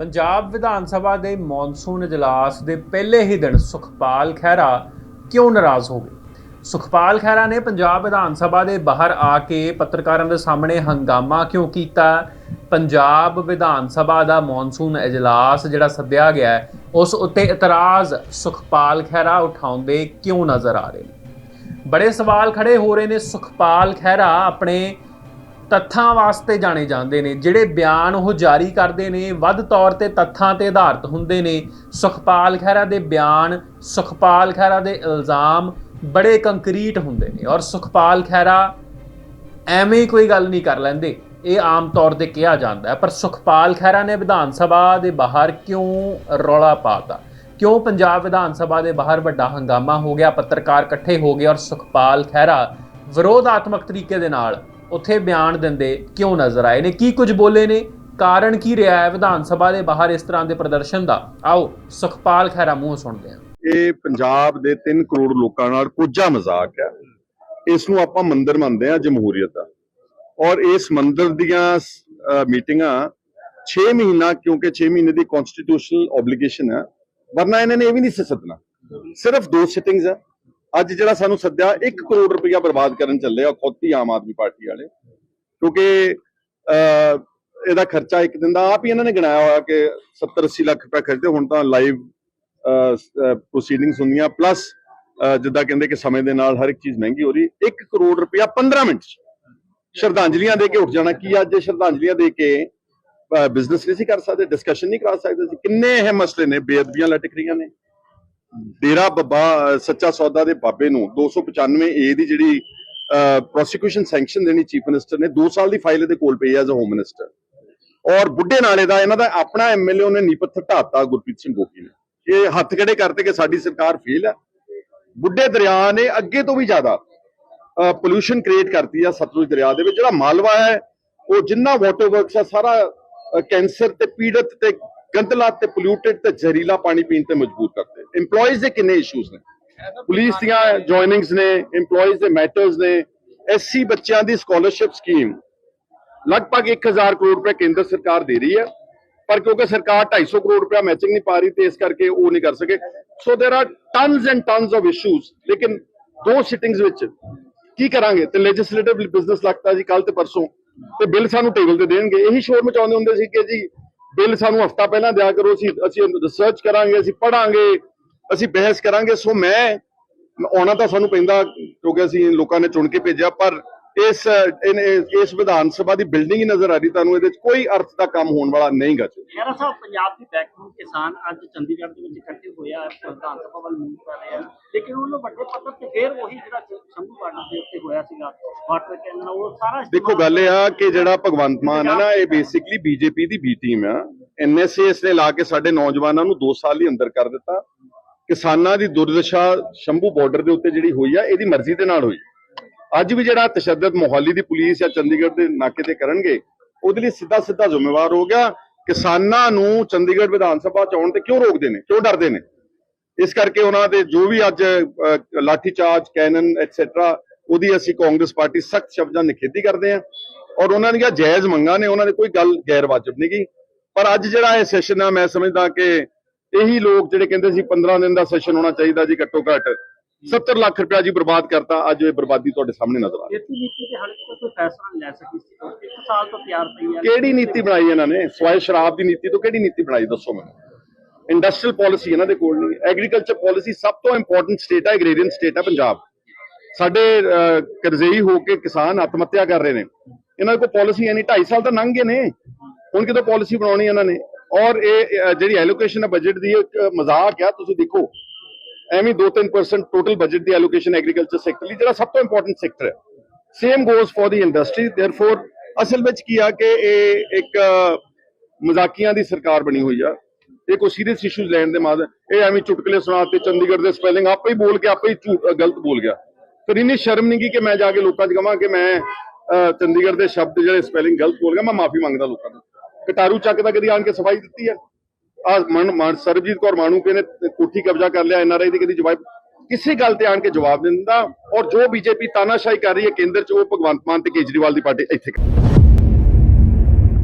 ਪੰਜਾਬ ਵਿਧਾਨ ਸਭਾ ਦੇ ਮੌਨਸੂਨ ਇਜਲਾਸ ਦੇ ਪਹਿਲੇ ਹੀ ਦਿਨ ਸੁਖਪਾਲ ਖਹਿਰਾ ਕਿਉਂ ਨਾਰਾਜ਼ ਹੋ ਗਏ? ਸੁਖਪਾਲ ਖਹਿਰਾ ਨੇ ਪੰਜਾਬ ਵਿਧਾਨ ਸਭਾ ਦੇ ਬਾਹਰ ਆ ਕੇ ਪੱਤਰਕਾਰਾਂ ਦੇ ਸਾਹਮਣੇ ਹੰਗਾਮਾ ਕਿਉਂ ਕੀਤਾ? ਪੰਜਾਬ ਵਿਧਾਨ ਸਭਾ ਦਾ ਮੌਨਸੂਨ ਇਜਲਾਸ ਜਿਹੜਾ ਸੱਦਿਆ ਗਿਆ ਹੈ, ਉਸ ਉੱਤੇ ਇਤਰਾਜ਼ ਸੁਖਪਾਲ ਖਹਿਰਾ ਉਠਾਉਂਦੇ ਕਿਉਂ ਨਜ਼ਰ ਆ ਰਹੇ ਨੇ? ਬੜੇ ਸਵਾਲ ਖੜੇ ਹੋ ਰਹੇ ਨੇ ਸੁਖਪਾਲ ਖਹਿਰਾ, ਆਪਣੇ ਤੱਥਾਂ ਵਾਸਤੇ ਜਾਣੇ ਜਾਂਦੇ ਨੇ, ਜਿਹੜੇ ਬਿਆਨ ਉਹ ਜਾਰੀ ਕਰਦੇ ਨੇ, ਵੱਧ ਤੌਰ ਤੇ ਤੱਥਾਂ ਤੇ ਆਧਾਰਿਤ ਹੁੰਦੇ ਨੇ। ਸੁਖਪਾਲ ਖਹਿਰਾ ਦੇ ਬਿਆਨ, ਸੁਖਪਾਲ ਖਹਿਰਾ ਦੇ ਇਲਜ਼ਾਮ ਬੜੇ ਕੰਕਰੀਟ ਹੁੰਦੇ ਨੇ ਔਰ ਸੁਖਪਾਲ ਖਹਿਰਾ ਐਵੇਂ ਹੀ ਕੋਈ ਗੱਲ ਨਹੀਂ ਕਰ ਲੈਂਦੇ। ਇਹ ਆਮ ਤੌਰ ਤੇ ਕਿਹਾ ਜਾਂਦਾ ਹੈ। ਪਰ ਸੁਖਪਾਲ ਖਹਿਰਾ ਨੇ ਵਿਧਾਨ ਸਭਾ ਦੇ ਬਾਹਰ ਕਿਉਂ ਰੌਲਾ ਪਾਤਾ ਕਿਉਂ ਪੰਜਾਬ ਵਿਧਾਨ ਸਭਾ ਦੇ ਬਾਹਰ ਵੱਡਾ ਹੰਗਾਮਾ ਹੋ ਗਿਆ, ਪੱਤਰਕਾਰ ਇਕੱਠੇ ਹੋ ਗਏ ਔਰ ਸੁਖਪਾਲ ਖਹਿਰਾ ਵਿਰੋਧਾਤਮਕ ਤਰੀਕੇ ਦੇ ਨਾਲ ਉੱਥੇ ਬਿਆਨ ਦਿੰਦੇ ਕਿਉਂ ਨਜ਼ਰ ਆਏ ਨੇ? ਕੀ ਕੁਝ ਬੋਲੇ ਨੇ? ਕਾਰਨ ਕੀ ਰਿਹਾ ਹੈ? ਵਿਧਾਨ ਸਭਾ ਦੇ ਬਾਹਰ ਇਸ ਤਰ੍ਹਾਂ ਦੇ ਪ੍ਰਦਰਸ਼ਨ ਦਾ? ਆਓ, ਸੁਖਪਾਲ ਖਹਿਰਾ ਮੂੰਹ ਸੁਣਦੇ ਹਾਂ। ਇਹ ਪੰਜਾਬ ਦੇ 3 ਕਰੋੜ ਲੋਕਾਂ ਨਾਲ ਕੋਝਾ ਮਜ਼ਾਕ ਹੈ। ਇਸ ਨੂੰ ਆਪਾਂ ਮੰਦਰ ਮੰਨਦੇ ਆ ਜਮਹੂਰੀਅਤ ਦਾ। ਔਰ ਇਸ ਮੰਦਰ ਦੀਆਂ ਮੀਟਿੰਗਾਂ 6 ਮਹੀਨਾ, ਕਿਉਂਕਿ 6 ਮਹੀਨੇ ਦੀ ਕਨਸਟੀਟਿਊਸ਼ਨਲ ਆਬਲੀਗੇਸ਼ਨ ਹੈ, ਵਰਨਾ ਇਹਨਾਂ ਨੇ ਇਹ ਵੀ ਨਹੀਂ ਸੀ ਸੱਦਣਾ ਸਿਰਫ ਦੋ ਸਿਟਿੰਗਸ ਹੈ। ਅੱਜ ਜਿਹੜਾ ਸਾਨੂੰ ਸੱਦਿਆ 1 ਕਰੋੜ ਰੁਪਇਆ ਬਰਬਾਦ ਕਰਨ ਚੱਲੇ ਆ ਖੁਦ ਹੀ ਆਮ ਆਦਮੀ ਪਾਰਟੀ ਵਾਲੇ। ਕਿਉਂਕਿ ਇਹਦਾ ਖਰਚਾ ਇੱਕ ਦਿਨ ਦਾ ਆਪ ਹੀ ਇਹਨਾਂ ਨੇ ਗਿਣਾਇਆ ਹੋਇਆ ਕਿ 70 80 ਲੱਖ ਰੁਪਏ ਖਰਚਦੇ, ਹੁਣ ਤਾਂ ਲਾਈਵ ਪ੍ਰੋਸੀਡਿੰਗਸ ਹੁੰਦੀਆਂ ਪਲੱਸ ਜਿੱਦਾਂ ਕਹਿੰਦੇ ਕਿ ਸਮੇਂ ਦੇ ਨਾਲ ਹਰ ਇੱਕ ਚੀਜ਼ ਮਹਿੰਗੀ ਹੋ ਰਹੀ 1 ਕਰੋੜ ਰੁਪਇਆ 15 ਮਿੰਟ 'ਚ ਸ਼ਰਧਾਂਜਲੀਆਂ ਦੇ ਕੇ ਉੱਠ ਜਾਣਾ, ਕੀ ਅੱਜ ਸ਼ਰਧਾਂਜਲੀਆਂ ਦੇ ਕੇ ਬਿਜ਼ਨਸ ਨਹੀਂ ਸੀ ਕਰ ਸਕਦੇ ਡਿਸਕਸ਼ਨ ਨਹੀਂ ਕਰ ਸਕਦੇ ਸੀ। ਕਿੰਨੇ ਇਹ ਮਸਲੇ ਨੇ, ਬੇਅਦਬੀਆਂ ਲਟਕ ਰਹੀਆਂ ਨੇ। ਡੇਰਾ ਬੱਬਾ ਸੱਚਾ ਸੌਦਾ ਦੇ ਬਾਬੇ ਨੂੰ 295 ਏ ਦੀ ਜਿਹੜੀ ਪ੍ਰੋਸੀਕਿਊਸ਼ਨ ਸੈਂਕਸ਼ਨ ਦੇਣੀ ਚੀਫ ਮਿਨਿਸਟਰ ਨੇ 2 ਸਾਲ ਦੀ ਫਾਈਲ ਇਹਦੇ ਕੋਲ ਪਈ ਐਜ਼ ਅ ਹੋਮ ਮਿਨਿਸਟਰ ਔਰ ਬੁੱਢੇ ਨਾਲੇ ਦਾ ਇਹਨਾਂ ਦਾ ਆਪਣਾ ਐਮਐਲਏ ਉਹਨੇ ਨੀਪੱਥਰ ਢਾਤਾ ਗੁਰਪ੍ਰੀਤ ਸਿੰਘ ਗੋਪੀ ਨੇ। ਇਹ ਹੱਥ ਖੜੇ ਕਰਤੇ ਕਿ ਸਾਡੀ ਸਰਕਾਰ ਫੇਲ ਹੈ। ਬੁੱਢੇ ਦਰਿਆ ਨੇ ਅੱਗੇ ਤੋਂ ਵੀ ਜ਼ਿਆਦਾ ਪੋਲੂਸ਼ਨ ਕ੍ਰੀਏਟ ਕਰਤੀ ਆ ਸਤਲੁਜ ਦਰਿਆ ਦੇ ਵਿੱਚ। ਜਿਹੜਾ ਮਾਲਵਾ ਹੈ, ਉਹ ਜਿੰਨਾ ਵਾਟਰ ਵਰਕਸ ਆ, ਸਾਰਾ ਕੈਂਸਰ ਤੇ ਪੀੜਤ ਤੇ ਗੰਦਲਾ ਤੇ ਪੋਲਿਊਟਡ ਤੇ ਜ਼ਹਿਰੀਲਾ ਪਾਣੀ ਪੀਣ ਤੇ ਮਜਬੂਰ ਕਰਦੇ EMPLOYEES ਦੇ ਕਿੰਨੇ ਇਸ਼ੂਜ਼ ਨੇ ਪੁਲਿਸ ਦੀਆਂ ਜੁਆਇਨਿੰਗਸ ਨੇ EMPLOYEES ਦੇ ਮੈਟਰਸ ਨੇ ਐਸਸੀ ਬੱਚਿਆਂ ਦੀ ਸਕਾਲਰਸ਼ਿਪ ਸਕੀਮ ਲਗਭਗ 1000 ਕਰੋੜ ਰੁਪਏ ਕੇਂਦਰ ਸਰਕਾਰ ਦੇ ਰਹੀ ਹੈ ਪਰ ਕਿਉਂਕਿ ਸਰਕਾਰ 250 ਕਰੋੜ ਰੁਪਏ ਮੈਚਿੰਗ ਨਹੀਂ ਪਾ ਰਹੀ ਤੇ ਇਸ ਕਰਕੇ ਉਹ ਨਹੀਂ ਕਰ ਸਕੇ so there are tons and tons of issues ਲੇਕਿਨ ਦੋ ਸਿਟਿੰਗਸ ਵਿੱਚ ਕੀ ਕਰਾਂਗੇ ਤੇ ਲੈਜਿਸਲੇਟਿਵ ਬਿਜ਼ਨਸ ਲੱਗਦਾ ਜੀ ਕੱਲ ਤੇ ਪਰਸੋਂ ਤੇ ਬਿੱਲ ਸਾਨੂੰ ਟੇਬਲ ਤੇ ਦੇਣਗੇ ਇਹੀ ਸ਼ੋਰ ਮਚਾਉਂਦੇ ਹੁੰਦੇ ਸੀ ਕਿ ਜੀ ਬਿੱਲ ਸਾਨੂੰ ਹਫਤਾ ਪਹਿਲਾਂ ਦਿਆ ਕਰੋ, ਅਸੀਂ ਅਸੀਂ ਰਿਸਰਚ ਕਰਾਂਗੇ, ਅਸੀਂ ਪੜਾਂਗੇ ਅਸੀਂ ਬਹਿਸ ਕਰਾਂਗੇ। ਸੋ ਮੈਂ ਆਉਣਾ ਤਾਂ ਸਾਨੂੰ ਪੈਂਦਾ ਕਿਉਂਕਿ ਅਸੀਂ ਲੋਕਾਂ ਨੇ ਚੁਣ ਕੇ ਭੇਜਿਆ, ਪਰ ਇਸ ਇਸ ਵਿਧਾਨ ਸਭਾ ਦੀ ਬਿਲਡਿੰਗ ਹੀ ਨਜ਼ਰ ਆ ਰਹੀ ਤੁਹਾਨੂੰ ਇਹਦੇ ਵਿੱਚ ਕੋਈ ਅਰਥ ਦਾ ਕੰਮ ਹੋਣ ਵਾਲਾ ਨਹੀਂ ਗਾ ਖਹਿਰਾ ਸਾਹਿਬ ਪੰਜਾਬ ਦੀ ਬੈਕਬੋਨ ਕਿਸਾਨ ਅੱਜ ਚੰਡੀਗੜ੍ਹ ਦੇ ਵਿੱਚ ਇਕੱਠੇ ਹੋਇਆ ਵਿਧਾਨ ਸਭਾ ਵੱਲ ਮੂਵ ਕਰ ਰਹੇ ਆ। ਲੇਕਿਨ ਉਹਨਾਂ ਵੱਡੇ ਪੱਧਰ ਤੇ ਫੇਰ ਉਹੀ ਜਿਹੜਾ ਸ਼ੰਭੂ ਬਾਰਡਰ ਦੇ ਉੱਤੇ ਹੋਇਆ ਸੀਗਾ ਵਾਟਰ ਕੈਨਨ ਉਹ ਸਾਰਾ ਦੇਖੋ ਗੱਲ ਇਹ ਆ ਕਿ ਜਿਹੜਾ ਭਗਵੰਤ ਮਾਨ ਹੈ ਨਾ ਇਹ ਬੇਸਿਕਲੀ ਬੀਜੇਪੀ ਦੀ ਬੀ ਟੀਮ ਆ। ਐਨਐਸਏ ਇਸ ਨੇ ਲਾ ਕੇ ਸਾਡੇ ਨੌਜਵਾਨਾਂ ਨੂੰ 2 ਸਾਲ ਹੀ ਅੰਦਰ ਕਰ ਦਿੱਤਾ। ਕਿਸਾਨਾਂ ਦੀ ਦੁਰਦਸ਼ਾ ਸ਼ੰਭੂ ਬਾਰਡਰ ਦੇ ਉੱਤੇ ਜਿਹੜੀ ਹੋਈ ਆ ਇਹਦੀ ਮਰਜ਼ੀ ਦੇ ਨਾਲ ਹੋਈ। ਅੱਜ ਵੀ ਜਿਹੜਾ ਤਸ਼ੱਦਦ ਮੋਹਾਲੀ ਦੀ ਪੁਲਿਸ ਜਾਂ ਚੰਡੀਗੜ੍ਹ ਦੇ ਨਾਕੇ ਤੇ ਕਰਨਗੇ ਉਹਦੇ ਲਈ ਸਿੱਧਾ ਸਿੱਧਾ ਜ਼ਿੰਮੇਵਾਰ ਹੋ ਗਿਆ। ਕਿਸਾਨਾਂ ਨੂੰ ਚੰਡੀਗੜ੍ਹ ਵਿਧਾਨ ਸਭਾ ਚ ਆਉਣ ਤੇ ਕਿਉਂ ਰੋਕਦੇ ਨੇ? ਕਿਉਂ ਡਰਦੇ ਨੇ? ਇਸ ਕਰਕੇ ਉਹਨਾਂ ਦੇ ਜੋ ਵੀ ਅੱਜ ਅਹ, ਲਾਠੀ ਚਾਰਜ ਕੈਨਨ ਐਟਸੈਟਰਾ ਉਹਦੀ ਅਸੀਂ ਕਾਂਗਰਸ ਪਾਰਟੀ ਸਖਤ ਸ਼ਬਦਾਂ ਨਿਖੇਧੀ ਕਰਦੇ ਹਾਂ। ਔਰ ਉਹਨਾਂ ਦੀਆਂ ਜਾਇਜ਼ ਮੰਗਾਂ ਨੇ ਉਹਨਾਂ ਦੀ ਕੋਈ ਗੱਲ ਗੈਰ ਵਾਜਬ ਨਹੀਂ ਗਈ। ਪਰ ਅੱਜ ਜਿਹੜਾ ਇਹ ਸੈਸ਼ਨ ਆ ਮੈਂ ਸਮਝਦਾ ਕਿ ਇਹੀ ਲੋਕ ਜਿਹੜੇ ਕਹਿੰਦੇ ਸੀ 15 ਦਿਨ ਦਾ ਸੈਸ਼ਨ ਹੋਣਾ ਚਾਹੀਦਾ ਜੀ ਘੱਟੋ ਘੱਟ। 70 ਲੱਖ ਰੁਪਇਆ ਜੀ ਬਰਬਾਦ ਕਰਤਾ। ਅੱਜ ਇਹ ਬਰਬਾਦੀ ਤੁਹਾਡੇ ਸਾਹਮਣੇ ਨਜ਼ਰ ਆ ਰਹੀ ਹੈ। ਨੀਤੀ ਦੇ ਹੱਲ ਤੋਂ ਕੋਈ ਫੈਸਲਾ ਨਹੀਂ ਲੈ ਸਕੀ ਸੀ। ਇੱਕ ਸਾਲ ਤੋਂ ਤਿਆਰ ਪਈ ਆ। ਕਿਹੜੀ ਨੀਤੀ ਬਣਾਈ ਇਹਨਾਂ ਨੇ? ਸਵਾਇ ਸ਼ਰਾਬ ਦੀ ਨੀਤੀ ਤੋਂ ਕਿਹੜੀ ਨੀਤੀ ਬਣਾਈ? ਦੱਸੋ ਮੈਨੂੰ। ਇੰਡਸਟਰੀਅਲ ਪਾਲਿਸੀ ਇਹਨਾਂ ਦੇ ਕੋਲ ਨਹੀਂ ਐਗਰੀਕਲਚਰ ਪਾਲਿਸੀ ਸਭ ਤੋਂ ਇੰਪੋਰਟੈਂਟ ਸਟੇਟ ਹੈ ਐਗਰੀਰੀਅਨ ਸਟੇਟ ਹੈ ਪੰਜਾਬ। ਸਾਡੇ ਕਰਜ਼ਈ ਹੋ ਕੇ ਕਿਸਾਨ ਆਤਮ ਹੱਤਿਆ ਕਰ ਰਹੇ ਨੇ। ਇਹਨਾਂ ਕੋਲ ਪਾਲਿਸੀ ਹੈ ਨਹੀਂ। 2.5 ਸਾਲ ਤਾਂ ਲੰਘ ਗਏ ਨੇ। ਹੁਣ ਕਿਦੋਂ ਪਾਲਿਸੀ ਬਣਾਉਣੀ ਇਹਨਾਂ ਨੇ? ਔਰ ਇਹ ਜਿਹੜੀ ਐਲੋਕੇਸ਼ਨ ਹੈ ਬਜਟ ਦੀ ਇੱਕ ਮਜ਼ਾਕ ਆ। ਤੁਸੀਂ ਦੇਖੋ ਐਵੇਂ 2-3% ਟੋਟਲ ਬਜਟ ਦੀ ਐਲੋਕੇਸ਼ਨ ਐਗਰੀਕਲਚਰ ਸੈਕਟਰ ਲਈ, ਜਿਹੜਾ ਸਭ ਤੋਂ ਇੰਪੋਰਟੈਂਟ ਸੈਕਟਰ ਹੈ। Same goes for the industry therefore ਅਸਲ ਵਿੱਚ ਕੀ ਆ ਕਿ ਇਹ ਇੱਕ ਮਜ਼ਾਕੀਆਂ ਦੀ ਸਰਕਾਰ ਬਣੀ ਹੋਈ ਆ। ਇਹ ਕੋਈ ਸੀਰੀਅਸ ਇਸ਼ੂਜ਼ ਲੈਣ ਦੇ ਮਾਦ ਇਹ ਐਵੇਂ ਚੁਟਕਲੇ ਸੁਣਾ ਤੇ ਚੰਡੀਗੜ੍ਹ ਦੇ ਸਪੈਲਿੰਗ ਆਪੇ ਹੀ ਬੋਲ ਕੇ, ਆਪੇ ਹੀ ਗਲਤ ਬੋਲ ਗਿਆ। ਫਿਰ ਇਹਨੇ ਸ਼ਰਮ ਨਹੀਂ ਕੀ ਕਿ ਮੈਂ ਜਾ ਕੇ ਲੋਕਾਂ 'ਚ ਕਹਾਂ ਕਿ ਮੈਂ ਚੰਡੀਗੜ੍ਹ ਦੇ ਸ਼ਬਦ ਜਿਹੜੇ ਸਪੈਲਿੰਗ ਗਲਤ ਬੋਲ ਗਿਆ, ਮੈਂ ਮਾਫੀ ਮੰਗਦਾ ਲੋਕਾਂ ਤੋਂ ਕਟਾਰੂ ਚੱਕ ਕਦੀ ਆਣ ਕੇ ਸਫ਼ਾਈ ਦਿੱਤੀ ਹੈ। ਆ ਸਰਬਜੀਤ ਕੌਰ ਮਾਣੂਕੇ ਨੇ ਕੋਠੀ ਕਬਜ਼ਾ ਕਰ ਲਿਆ ਐਨਆਰਆਈ ਦੀ ਕਦੀ ਜਵਾਬ, ਕਿਸੇ ਗੱਲ ਤੇ ਆਣ ਕੇ ਜਵਾਬ ਨਹੀਂ ਦਿੰਦਾ ਔਰ ਜੋ ਬੀਜੇਪੀ ਤਾਨਾਸ਼ਾਹੀ ਕਰ ਰਹੀ ਹੈ ਕੇਂਦਰ 'ਚ ਉਹ ਭਗਵੰਤ ਮਾਨ ਤੇ ਕੇਜਰੀਵਾਲ ਦੀ ਪਾਰਟੀ ਇੱਥੇ